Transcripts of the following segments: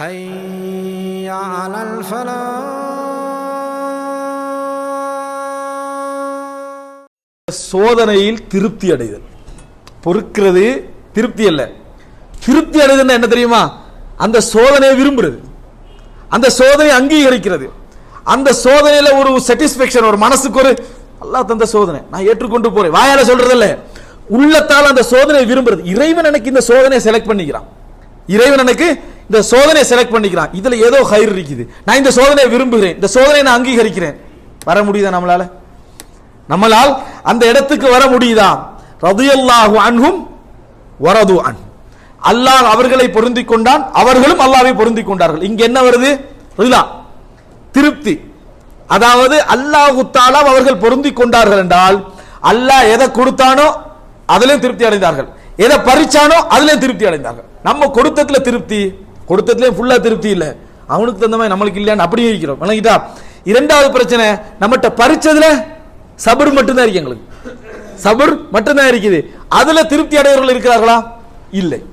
حي على الفلاح சோதனையில் திருப்தி அடைதல் பொறுக்கிறது திருப்தி அல்ல திருப்தி அடைதல் என்ன தெரியுமா அந்த சோதனையை விரும்புறது அந்த சோதனை அங்கீகரிக்கிறது அந்த சோதனையில ஒரு சாட்டிஸ்பேக்ஷன் ஒரு மனசுக்கு ஒரு அல்லாஹ் தந்த சோதனை நான் ஏற்றுக்கொண்டு போறேன் வாயால சொல்றது இல்ல உள்ளத்தால் அந்த சோதனையை விரும்புறது இறைவன் எனக்கு இந்த சோதனையை செலக்ட் பண்ணிக்கிறான் இறைவன் எனக்கு இந்த சோதனையை செலக்ட் பண்ணிக்கிறான். இதுல ஏதோ ஹைர் இருக்குது. நான் இந்த சோதனையை விரும்புகிறேன். இந்த சோதனையை நான் அங்கீகரிக்கிறேன். வர முடியுதா நம்மளால? நம்மளால் அந்த இடத்துக்கு வர முடியுதா? ரதியல்லாஹு அன்ஹும் வரது அன். அல்லாஹ் அவர்களை பொருந்தி கொண்டான். அவர்களும் அல்லாவை பொருந்தி கொண்டார்கள். இங்க என்ன வருது? ரிலா. திருப்தி. அதாவது அல்லாஹு தாலா அவர்கள் பொருந்தி கொண்டார்கள் என்றால் அல்லாஹ் எதை கொடுத்தானோ அதிலும் திருப்தி அடைந்தார்கள். எதை பறிச்சானோ அதிலும் திருப்தி அடைந்தார்கள். நம்ம கொடுத்ததுல திருப்தி? கொடுத்ததுலேயும் ஃபுல்லா திருப்தி இல்ல. அவனுக்கு தகுந்த மாதிரி நம்மளுக்கு இல்லையான்னு அப்படியே இருக்கிறோம். விளங்கிட்டா? இரண்டாவது பிரச்சனை நம்மகிட்ட பறிச்சதுல சபர் மட்டும்தான் இருக்கு எங்களுக்கு. சபர் மட்டும்தான் இருக்குது. அதுல திருப்தி அடையவர்கள் இருக்கிறார்களா? இல்லை.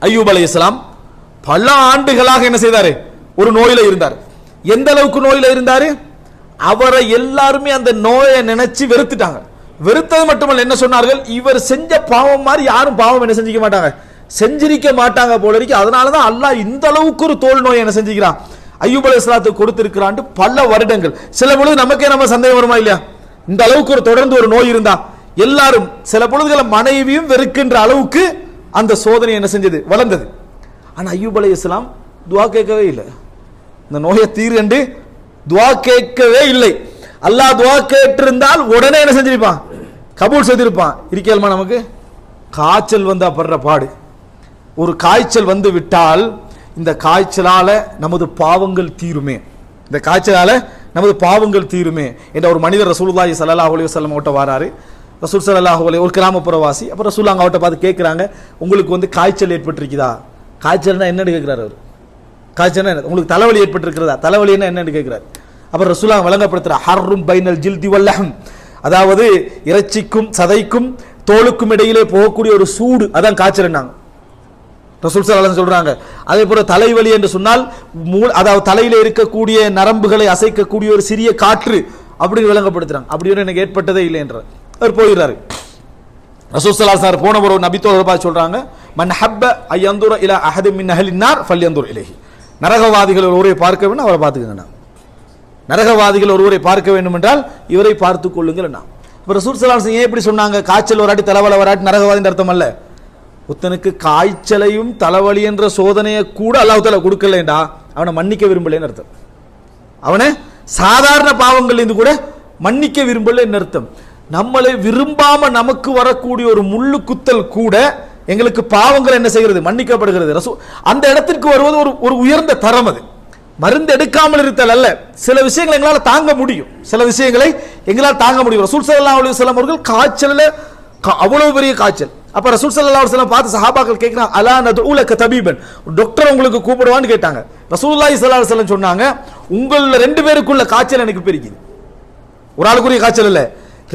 ஐயூப் அலி இஸ்லாம் பல ஆண்டுகளாக என்ன செய்தாரு? ஒரு நோயில இருந்தார். எந்த அளவுக்கு நோயில இருந்தாரு? அவரை எல்லாருமே அந்த நோயை நினைச்சு வெறுத்துட்டாங்க. வெறுத்தது மட்டுமல்ல என்ன சொன்னார்கள்? இவர் செஞ்ச பாவம் மாதிரி யாரும் பாவம் என்ன செஞ்சிக்க மாட்டாங்க. செஞ்சிருக்க மாட்டாங்க போல இருக்கு. அதனாலதான் அல்லாஹ் இந்த அளவுக்கு ஒரு தோல் நோய் என்ன செஞ்சுக்கிறான். ஐயூப் அலை இஸ்லாத்துக்கு கொடுத்திருக்கிறான் பல வருடங்கள். சில பொழுது நமக்கே நம்ம சந்தேகம் வருமா இல்லையா? இந்த அளவுக்கு ஒரு தொடர்ந்து ஒரு நோய் இருந்தா எல்லாரும் சில பொழுதுகளை மனைவியும் வெறுக்கின்ற அளவுக்கு அந்த சோதனை என்ன செஞ்சது? வளர்ந்தது. ஆனால் ஐயூப் அலி இஸ்லாம் துவா கேட்கவே இல்லை. இந்த நோயை தீர் என்று துவா கேட்கவே இல்லை. அல்லாஹ் துவா கேட்டிருந்தால் உடனே என்ன செஞ்சிருப்பான்? கபூல் செஞ்சிருப்பான் இருக்கேல்மா நமக்கு? காய்ச்சல் வந்தா படுற பாடு. ஒரு காய்ச்சல் வந்து விட்டால் இந்த காய்ச்சலால் நமது பாவங்கள் தீருமே. இந்த காய்ச்சலால் நமது பாவங்கள் தீருமே என்ற ஒரு மனிதர் ரசூலுல்லாஹி ஸல்லல்லாஹு அலி வல்லம் அவட்ட வராரு. ரசூல் சல்லாஹ் அலி ஒரு கிராமப்புறவாசி. அப்புறம் ரசூல் அங்கே அவட்ட பார்த்து கேட்குறாங்க உங்களுக்கு வந்து காய்ச்சல் ஏற்பட்டிருக்குதா? காய்ச்சல்னா என்னென்னு கேட்குறாரு அவர். காய்ச்சல்னா என்ன? உங்களுக்கு தலைவலி ஏற்பட்டிருக்கிறதா? தலைவலின்னா என்னென்னு கேட்குறாரு அப்புறம் ரசூலா வழங்கப்படுத்துகிறார் ஹர்ரும் பைனல் ஜில்தி வல்லஹம் அதாவது இறைச்சிக்கும் சதைக்கும் தோலுக்கும் இடையிலே போகக்கூடிய ஒரு சூடு அதான் காய்ச்சல்னாங்க ரசூல் சலாலம் சொல்கிறாங்க அதே போல் தலைவலி என்று சொன்னால் மூ- அதாவது தலையில் இருக்கக்கூடிய நரம்புகளை அசைக்கக்கூடிய ஒரு சிறிய காற்று அப்படின்னு விளங்கப்படுத்துறாங்க. அப்படி ஒன்று எனக்கு ஏற்பட்டதே இல்லை என்ற அவர் போயிடுறாரு. ரசூல் சலாஹ் சார் போன ஒரு நபித்தோழர்பா பார்த்து மன் ஹப்ப ஐயந்துர இல அஹது மின் அஹலின்னார் ஃபல்யந்தூர் இலகி நரகவாதிகள் ஒருவரை பார்க்க வேண்டும் அவரை பார்த்துக்கங்கண்ணா நரகவாதிகள் ஒருவரை பார்க்க வேண்டும் என்றால் இவரை பார்த்து கொள்ளுங்கள் அண்ணா இப்போ ரசூல் சலாஹ் ஏன் எப்படி சொன்னாங்க? காய்ச்சல் வராட்டி தலைவலை வராட்டி நரகவாதின்னு அர்த்தம் அல்ல. ஒருத்தனுக்கு காய்ச்சலையும் தலைவலி என்ற சோதனையை கூட அல்லாஹால தாலா கொடுக்கலடா அவனை மன்னிக்க விரும்பலன்னு அர்த்தம். அவனை சாதாரண பாவங்கள் இருந்து கூட மன்னிக்க விரும்பலன்னு அர்த்தம். நம்மளை விரும்பாம நமக்கு வரக்கூடிய ஒரு முள்ளு குத்தல் கூட எங்களுக்கு பாவங்கள் என்ன செய்கிறது? மன்னிக்கப்படுகிறது. ரசூ அந்த இடத்திற்கு வருவது ஒரு ஒரு உயர்ந்த தரம் அது. மருந்து எடுக்காமல் இருத்தல் அல்ல. சில விஷயங்களை எங்களால் தாங்க முடியும். சில விஷயங்களை எங்களால் தாங்க முடியும். ரசூல் சல்லா அலைஹி அவர்கள் காய்ச்சல்ல அவ்வளவு பெரிய காய்ச்சல். அப்ப ரசூல் சல்லா அலைஹி பார்த்து சஹாபாக்கள் கேட்கிறாங்க அலா நதுலக தபீபன். டாக்டர் உங்களுக்கு கூப்பிடுவான்னு கேட்டாங்க. ரசூலுல்லாஹி ஸல்லல்லாஹு அலைஹி சொன்னாங்க உங்களில் ரெண்டு பேருக்குள்ள காய்ச்சல் எனக்கு பெருகிது. ஒரு ஆளுக்குரிய காய்ச்சல் இல்லை.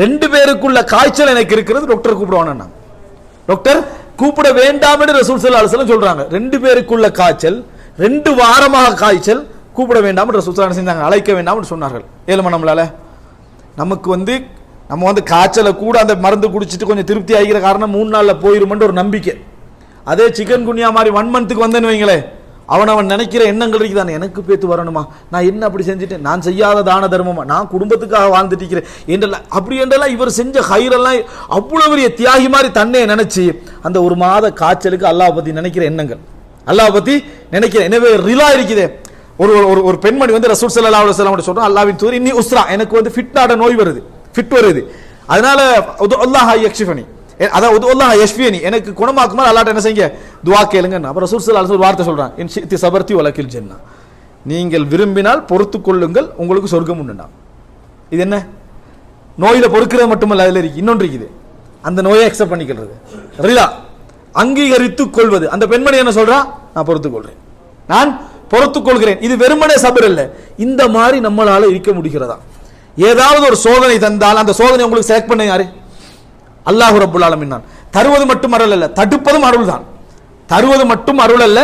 ரெண்டு பேருக்குள்ள காய்ச்சல் எனக்கு இருக்கிறது டாக்டர் கூப்பிடுவான்னு டாக்டர் கூப்பிட வேண்டாம் என்று ரசூல் சல்லா அலைஹி சொல்றாங்க. ரெண்டு பேருக்குள்ள காய்ச்சல் ரெண்டு வாரமாக காய்ச்சல் கூப்பிட வேண்டாம் என்று ரசூல் செஞ்சாங்க. அழைக்க வேண்டாம் சொன்னார்கள். ஏழுமா நம்மளால? நமக்கு வந்து நம்ம வந்து காய்ச்சலை கூட அந்த மருந்து குடிச்சிட்டு கொஞ்சம் திருப்தி ஆகிக்கிற காரணம் மூணு நாளில் போயிருமென்ற ஒரு நம்பிக்கை. அதே சிக்கன் குனியா மாதிரி ஒன் மந்த்துக்கு வந்தேன்னு வைங்களேன் அவன் அவன் நினைக்கிற எண்ணங்கள் இருக்குதானே எனக்கு பேத்து வரணுமா? நான் என்ன அப்படி செஞ்சுட்டேன்? நான் செய்யாத தான தர்மமா? நான் குடும்பத்துக்காக வாழ்ந்துட்டு இருக்கிறேன் என்றெல்லாம் அப்படி என்றெல்லாம் இவர் செஞ்ச ஹைரெல்லாம் அவ்வளோ பெரிய தியாகி மாதிரி தன்னை நினச்சி அந்த ஒரு மாத காய்ச்சலுக்கு அல்லாஹ் பத்தி நினைக்கிற எண்ணங்கள். அல்லாஹ் பத்தி நினைக்கிற எனவே ரிலா இருக்குதே. ஒரு ஒரு ஒரு பெண்மணி வந்து ரசூல் சல்லா அலுவலாம் சொல்கிறோம் அல்லாவின் தூர் இன்னி உஸ்ரா எனக்கு வந்து ஃபிட்னாட நோய் வருது. ஃபிட் வருது. அதனால உது அல்லாஹ் யக்ஷிஃபனி. அதான் உது அல்லாஹ் யஷ்வியனி எனக்கு குணமாக்குமா அல்லாட்ட என்ன செய்யுங்க? துவா கேளுங்க அப்புறம் சுர்சல் ஸல்லல்லாஹு வார்த்தை சொல்கிறான் என் சித்தி சபர்த்தி வழக்கில் ஜென்னா. நீங்கள் விரும்பினால் பொறுத்து கொள்ளுங்கள் உங்களுக்கு சொர்க்கம் உண்டுண்டா. இது என்ன? நோயில் பொறுக்கிறது மட்டுமல்ல அதில் இருக்கு. இன்னொன்று இருக்குது. அந்த நோயை அக்செப்ட் பண்ணிக்கிறது. ரிலா. அங்கீகரித்து கொள்வது. அந்த பெண்மணி என்ன சொல்றா? நான் பொறுத்து கொள்றேன். நான் பொறுத்து கொள்கிறேன். இது வெறுமனே சபர் இல்லை இந்த மாதிரி நம்மளால இருக்க முடிகிறதா? ஏதாவது ஒரு சோதனை தந்தால் அந்த சோதனை உங்களுக்கு செலக்ட் பண்ண யாரு? அல்லாஹு ரபுல் ஆலமீன் தான். தருவது மட்டும் அருள் அல்ல தடுப்பதும் அருள் தான். தருவது மட்டும் அருள் அல்ல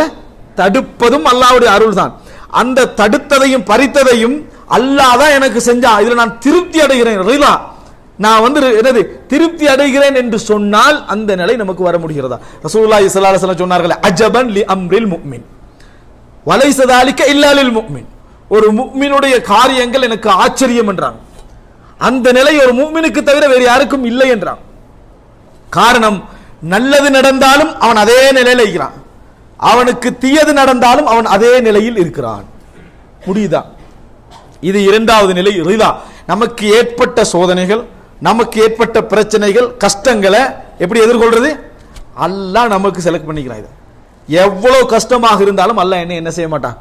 தடுப்பதும் அல்லாவுடைய அருள் தான். அந்த தடுத்ததையும் பறித்ததையும் அல்லாஹ் தான் எனக்கு செஞ்சான் இதில் நான் திருப்தி அடைகிறேன். ரீலா நான் வந்து என்னது திருப்தி அடைகிறேன் என்று சொன்னால் அந்த நிலை நமக்கு வர முடிகிறதா? ரசூல்லா இஸ்லாசலம் சொன்னார்களே அஜபன் லி அம்ரில் முக்மின். வலைசதாலிக்க இல்லாலில் முக்மின். ஒரு முக்மினுடைய காரியங்கள் எனக்கு ஆச்சரியம் என்றாங்க. அந்த நிலை ஒரு மூமினுக்கு தவிர வேறு யாருக்கும் இல்லை என்றான். காரணம் நல்லது நடந்தாலும் அவன் அதே நிலையில் இருக்கிறான். அவனுக்கு தீயது நடந்தாலும் அவன் அதே நிலையில் இருக்கிறான். முடியுதா இது இரண்டாவது நிலை ரிதா நமக்கு ஏற்பட்ட சோதனைகள் நமக்கு ஏற்பட்ட பிரச்சனைகள் கஷ்டங்களை எப்படி எதிர்கொள்றது? அல்லாஹ் நமக்கு செலக்ட் பண்ணிக்கிறான் இதை. எவ்வளோ கஷ்டமாக இருந்தாலும் அல்லாஹ் என்ன என்ன செய்ய மாட்டான்?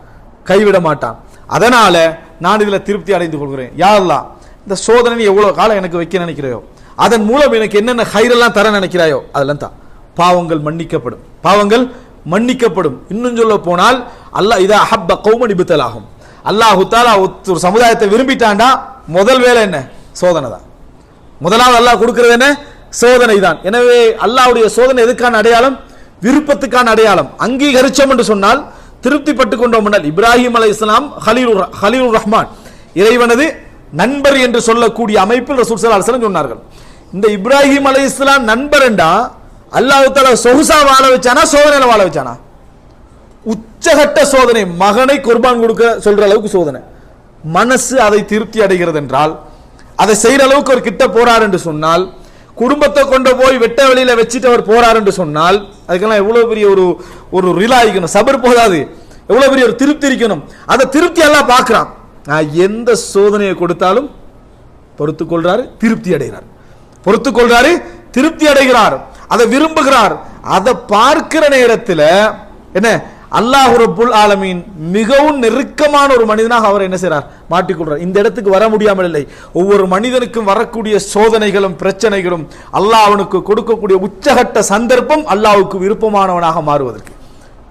கைவிட மாட்டான். அதனால நான் இதில் திருப்தி அடைந்து கொள்கிறேன். யாரெல்லாம் இந்த சோதனை எவ்வளோ காலம் எனக்கு வைக்க நினைக்கிறாயோ? அதன் மூலம் எனக்கு என்னென்ன ஹைரெல்லாம் தர நினைக்கிறாயோ அதெல்லாம் தான். பாவங்கள் மன்னிக்கப்படும். பாவங்கள் மன்னிக்கப்படும். இன்னும் சொல்ல போனால் அல்லாஹ் இதா ஹப்ப கௌமனி பித்தலாகும் அல்லாஹு தாலா ஒரு சமுதாயத்தை விரும்பிட்டாண்டா முதல் வேலை என்ன? சோதனை தான். முதலாவது அல்லாஹ் கொடுக்கறது என்ன? சோதனை தான். எனவே அல்லாஹ்வுடைய சோதனை எதுக்கான அடையாளம்? விருப்பத்துக்கான அடையாளம். அங்கீகரிச்சோம் என்று சொன்னால் திருப்திப்பட்டு கொண்டோம் என்றால் இப்ராஹிம் அலை இஸ்லாம் ஹலீலுர் ஹலீலுர் ரஹ்மான் இறைவனது நண்பர் என்று சொல்லக்கூடிய அமைப்பில் ரசூல் ஸல்லல்லாஹு அலைஹி சொன்னார்கள். இந்த இப்ராஹிம் அலை இஸ்லாம் நண்பர் என்றா அல்லாஹ் தாலா சொகுசா வாழ வச்சானா சோதனையில வாழ வச்சானா? உச்சகட்ட சோதனை மகனை குர்பான் கொடுக்க சொல்ற அளவுக்கு சோதனை. மனசு அதை திருப்தி அடைகிறது என்றால் அதை செய்யற அளவுக்கு அவர் கிட்ட போறார் என்று சொன்னால் குடும்பத்தை கொண்டு போய் வெட்ட வெளியில வச்சுட்டு அவர் போறார் என்று சொன்னால் அதுக்கெல்லாம் எவ்வளவு பெரிய ஒரு ஒரு ரிலா இருக்கணும். சபர் போதாது. எவ்வளவு பெரிய ஒரு திருப்தி இருக்கணும். அதை திருப்தி எல்லாம் பார்க்கிறான். நான் எந்த சோதனையை கொடுத்தாலும் பொறுத்துக் கொள்றாரு திருப்தி அடைகிறார். பொறுத்துக் கொள்றாரு திருப்தி அடைகிறார். அதை விரும்புகிறார். அதை பார்க்கிற நேரத்தில் என்ன அல்லாஹ் ரபுல் ஆலமீன் மிகவும் நெருக்கமான ஒரு மனிதனாக அவர் என்ன செய்கிறார் மாட்டிக்கொள்றார் இந்த இடத்துக்கு வர முடியாமல் இல்லை. ஒவ்வொரு மனிதனுக்கும் வரக்கூடிய சோதனைகளும் பிரச்சனைகளும் அல்லாஹ் அவனுக்கு கொடுக்கக்கூடிய உச்சகட்ட சந்தர்ப்பம் அல்லாவுக்கு விருப்பமானவனாக மாறுவதற்கு.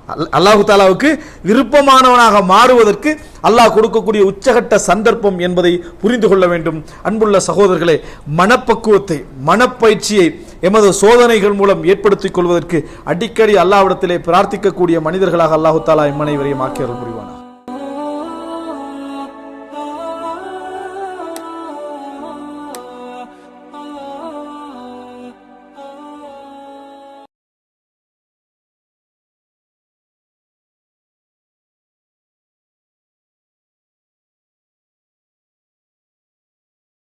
அல்லாஹு தாலாவுக்கு விருப்பமானவனாக மாறுவதற்கு அல்லாஹ் கொடுக்கக்கூடிய உச்சகட்ட சந்தர்ப்பம் என்பதை புரிந்து கொள்ள வேண்டும். அன்புள்ள சகோதரர்களே மனப்பக்குவத்தை மனப்பயிற்சியை எமது சோதனைகள் மூலம் ஏற்படுத்திக் கொள்வதற்கு அடிக்கடி அல்லாவிடத்திலே பிரார்த்திக்கக்கூடிய மனிதர்களாக அல்லாஹு தாலா இம்மனைவரையும் ஆக்கியவர் புரிவானார்